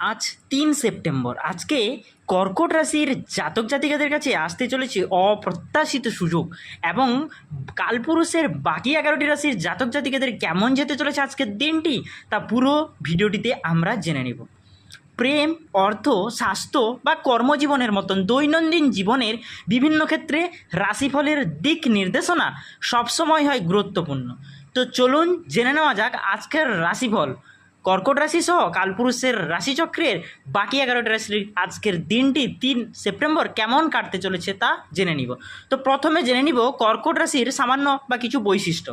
আজ তিন সেপ্টেম্বর। আজকে কর্কট রাশির জাতক জাতিকাদের কাছে আসতে চলেছে অপ্রত্যাশিত সুযোগ এবং কালপুরুষের বাকি এগারোটি রাশির জাতক জাতিকাদের কেমন যেতে চলেছে আজকের দিনটি তা পুরো ভিডিওটিতে আমরা জেনে নেব। প্রেম, অর্থ, স্বাস্থ্য বা কর্মজীবনের মতন দৈনন্দিন জীবনের বিভিন্ন ক্ষেত্রে রাশিফলের দিক নির্দেশনা সবসময় হয় গুরুত্বপূর্ণ। তো চলুন জেনে নেওয়া যাক আজকের রাশিফল। কর্কট রাশি সহ কালপুরুষের রাশিচক্রের বাকি এগারোটা রাশির আজকের দিনটি তিন সেপ্টেম্বর কেমন কাটতে চলেছে তা জেনে নিব। তো প্রথমে জেনে নিব কর্কট রাশির সামান্য বা কিছু বৈশিষ্ট্য।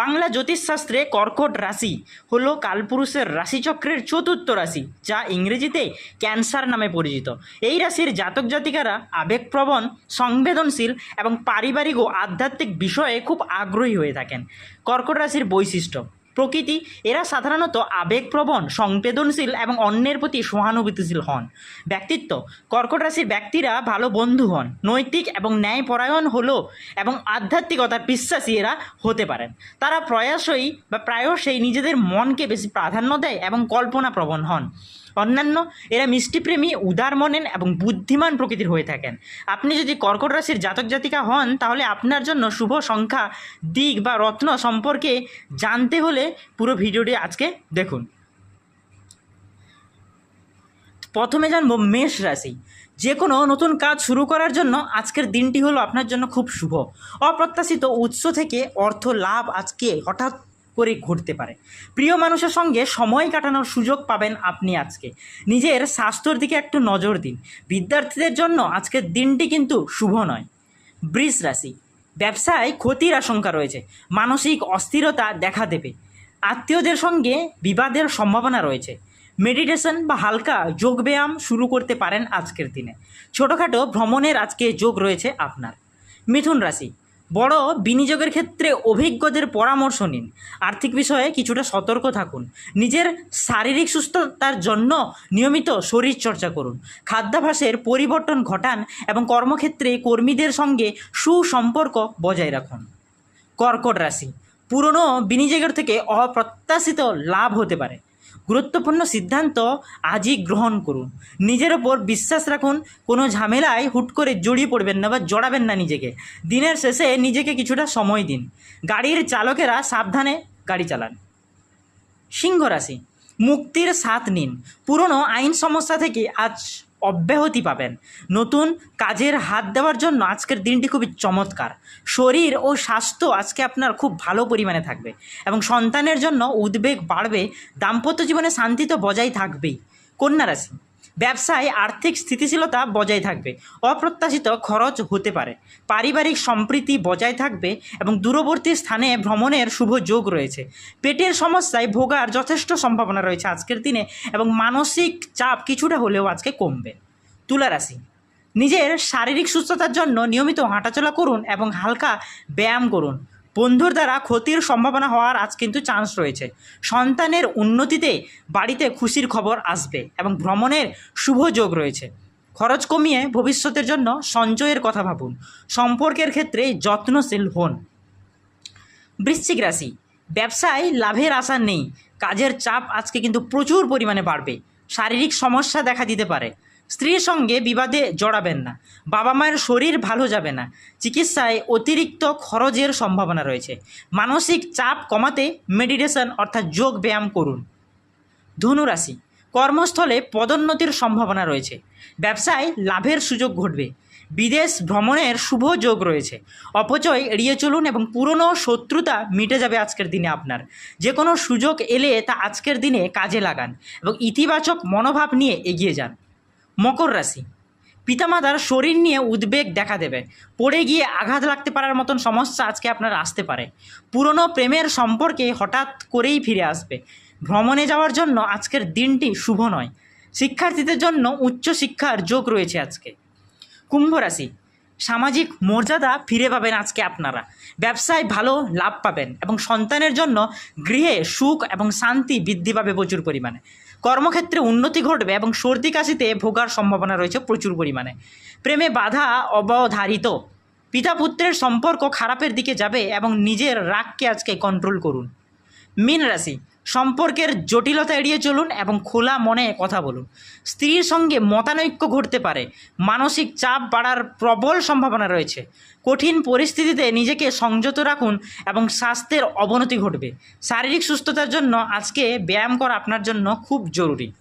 বাংলা জ্যোতিষশাস্ত্রে কর্কট রাশি হলো কালপুরুষের রাশিচক্রের চতুর্থ রাশি, যা ইংরেজিতে ক্যান্সার নামে পরিচিত। এই রাশির জাতক জাতিকারা আবেগপ্রবণ, সংবেদনশীল এবং পারিবারিক ও আধ্যাত্মিক বিষয়ে খুব আগ্রহী হয়ে থাকেন। কর্কট রাশির বৈশিষ্ট্য প্রকৃতি, এরা সাধারণত আবেগপ্রবণ, সংবেদনশীল এবং অন্যের প্রতি সহানুভূতিশীল হন। ব্যক্তিত্ব, কর্কট রাশির ব্যক্তিরা ভালো বন্ধু হন, নৈতিক এবং ন্যায়পরায়ণ হলো এবং আধ্যাত্মিকতার বিশ্বাসী এরা হতে পারেন। তারা প্রয়াসই বা প্রায়শই নিজেদের মনকে বেশি প্রাধান্য দেয় এবং কল্পনাপ্রবণ হন। অন্যান্য, এরা মিষ্টিপ্রেমী, উদার মনেন এবং বুদ্ধিমান প্রকৃতির হয়ে থাকেন। আপনি যদি কর্কট রাশির জাতক জাতিকা হন, তাহলে আপনার জন্য শুভ সংখ্যা, দিক বা রত্ন সম্পর্কে জানতে হলে পুরো ভিডিওটি আজকে দেখুন। প্রথমে জানব মেষ রাশি। যে কোনো নতুন কাজ শুরু করার জন্য আজকের দিনটি হলো আপনার জন্য খুব শুভ। অপ্রত্যাশিত উৎস থেকে অর্থ লাভ আজকে হঠাৎ করে ঘটতে পারে। প্রিয় মানুষের সঙ্গে সময় কাটানোর সুযোগ পাবেন আপনি আজকে। নিজের স্বাস্থ্যর দিকে একটু নজর দিন। বিদ্যার্থীদের জন্য আজকের দিনটি কিন্তু শুভ নয়। বৃষ রাশি, ব্যবসায় ক্ষতির আশঙ্কা রয়েছে। মানসিক অস্থিরতা দেখা দেবে। আত্মীয়দের সঙ্গে বিবাদের সম্ভাবনা রয়েছে। মেডিটেশন বা হালকা যোগব্যায়াম শুরু করতে পারেন আজকের দিনে। ছোটোখাটো ভ্রমণের আজকে যোগ রয়েছে আপনার। মিথুন রাশি বড় বিনিয়োগের ক্ষেত্রে অভিজ্ঞদের পরামর্শ নিন। আর্থিক বিষয়ে কিছুটা সতর্ক থাকুন। নিজের শারীরিক সুস্থতার জন্য নিয়মিত শরীর চর্চা করুন। খাদ্যাভ্যাসের পরিবর্তন ঘটান এবং কর্মক্ষেত্রে কর্মীদের সঙ্গে সুসম্পর্ক বজায় রাখুন। কর্কট রাশি। পুরনো বিনিয়োগের থেকে অপ্রত্যাশিত লাভ হতে পারে। গুরুত্বপূর্ণ সিদ্ধান্ত আজই গ্রহণ করুন। নিজের ওপর বিশ্বাস রাখুন, কোনো ঝামেলায় হুট করে জড়িয়ে পড়বেন না বা জড়াবেন না নিজেকে। দিনের শেষে নিজেকে কিছুটা সময় দিন। গাড়ির চালকেরা সাবধানে গাড়ি চালান। সিংহ রাশি, মুক্তির সাথ নিন। পুরনো আইন সমস্যা থেকে আজ অব্যাহতি পাবেন। নতুন কাজের হাত দেওয়ার জন্য আজকের দিনটি খুবই চমৎকার। শরীর ও স্বাস্থ্য আজকে আপনার খুব ভালো পরিমাণে থাকবে এবং সন্তানের জন্য উদ্বেগ বাড়বে, দাম্পত্য জীবনে শান্তি তো বজায় থাকবেই। কন্যা রাশি ব্যবসায় আর্থিক স্থিতিশীলতা বজায় থাকবে। অপ্রত্যাশিত খরচ হতে পারে। পারিবারিক সম্প্রীতি বজায় থাকবে এবং দূরবর্তী স্থানে ভ্রমণের শুভ যোগ রয়েছে। পেটের সমস্যায় ভোগার যথেষ্ট সম্ভাবনা রয়েছে আজকের দিনে এবং মানসিক চাপ কিছুটা হলেও আজকে কমবে। তুলা রাশি নিজের শারীরিক সুস্থতার জন্য নিয়মিত হাঁটাচলা করুন এবং হালকা ব্যায়াম করুন। বন্ধুর দ্বারা ক্ষতির সম্ভাবনা হওয়ার আজ কিন্তু চান্স রয়েছে। সন্তানের উন্নতিতে বাড়িতে খুশির খবর আসবে এবং ভ্রমণের শুভ যোগ রয়েছে। খরচ কমিয়ে ভবিষ্যতের জন্য সঞ্চয়ের কথা ভাবুন। সম্পর্কের ক্ষেত্রে যত্নশীল হন। বৃশ্চিক রাশি, ব্যবসায় লাভের আশা নেই। কাজের চাপ আজকে কিন্তু প্রচুর পরিমাণে বাড়বে। শারীরিক সমস্যা দেখা দিতে পারে। স্ত্রীর সঙ্গে বিবাদে জড়াবেন না। বাবা মায়ের শরীর ভালো যাবে না। চিকিৎসায় অতিরিক্ত খরচের সম্ভাবনা রয়েছে। মানসিক চাপ কমাতে মেডিটেশন অর্থাৎ যোগ ব্যায়াম করুন। ধনুরাশি কর্মস্থলে পদোন্নতির সম্ভাবনা রয়েছে। ব্যবসায় লাভের সুযোগ ঘটবে। বিদেশ ভ্রমণের শুভ যোগ রয়েছে। অপচয় এড়িয়ে চলুন এবং পুরনো শত্রুতা মিটে যাবে আজকের দিনে আপনার। যে কোনো সুযোগ এলে তা আজকের দিনে কাজে লাগান এবং ইতিবাচক মনোভাব নিয়ে এগিয়ে যান। মকর রাশি। পিতামাতার শরীর নিয়ে উদ্বেগ দেখা দেবে। পড়ে গিয়ে আঘাত লাগতে পারার মতন সমস্যা আজকে আপনার আসতে পারে। পুরনো প্রেমের সম্পর্কে হঠাৎ করেই ফিরে আসবে। ভ্রমণে যাওয়ার জন্য আজকের দিনটি শুভ নয়। শিক্ষার্থীদের জন্য উচ্চশিক্ষার যোগ রয়েছে আজকে। কুম্ভ রাশি। সামাজিক মর্যাদা ফিরে পাবেন আজকে আপনারা। ব্যবসায় ভালো লাভ পাবেন এবং সন্তানের জন্য গৃহে সুখ এবং শান্তি বৃদ্ধি পাবে প্রচুর পরিমাণে। কর্মক্ষেত্রে উন্নতি ঘটবে এবং সর্দি কাশিতে ভোগার সম্ভাবনা রয়েছে প্রচুর পরিমাণে। প্রেমে বাধা অবধারিত। পিতা পুত্রের সম্পর্ক খারাপের দিকে যাবে এবং নিজের রাগকে আজকে কন্ট্রোল করুন। মীন রাশি। সম্পর্কের জটিলতা এড়িয়ে চলুন এবং খোলা মনে কথা বলুন। স্ত্রীর সঙ্গে মতানৈক্য ঘটতে পারে। মানসিক চাপ বাড়ার প্রবল সম্ভাবনা রয়েছে। কঠিন পরিস্থিতিতে নিজেকে সংযত রাখুন এবং স্বাস্থ্যের অবনতি ঘটবে। শারীরিক সুস্থতার জন্য আজকে ব্যায়াম করা আপনার জন্য খুব জরুরি।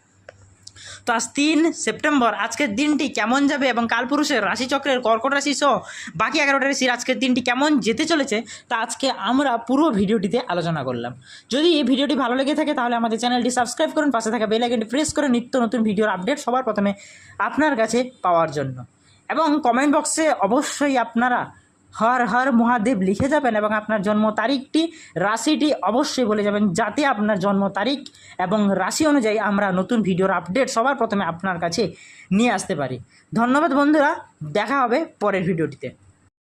আজ তিন সেপ্টেম্বর। আজকের দিনটি কেমন যাবে এবং কালপুরুষের রাশিচক্রের কর্কট রাশি সহ বাকি এগারোটা রাশির আজকের দিনটি কেমন যেতে চলেছে, তা আজকে আমরা পুরো ভিডিওটিতে আলোচনা করলাম। যদি এই ভিডিওটি ভালো লেগে থাকে, তাহলে আমাদের চ্যানেলটি সাবস্ক্রাইব করুন, পাশে থাকা বেল আইকনটি প্রেস করে নিত্য নতুন ভিডিওর আপডেট সবার প্রথমে আপনার কাছে পাওয়ার জন্য। এবং কমেন্ট বক্সে অবশ্যই আপনারা হর হর মহাদেব লিখে যাবেন এবং আপনার জন্ম তারিখটি, রাশিটি অবশ্যই বলে যাবেন যাতে আপনার জন্ম তারিখ এবং রাশি অনুযায়ী আমরা নতুন ভিডিওর আপডেট সবার প্রথমে আপনার কাছে নিয়ে আসতে পারি। ধন্যবাদ বন্ধুরা, দেখা হবে পরের ভিডিওটিতে।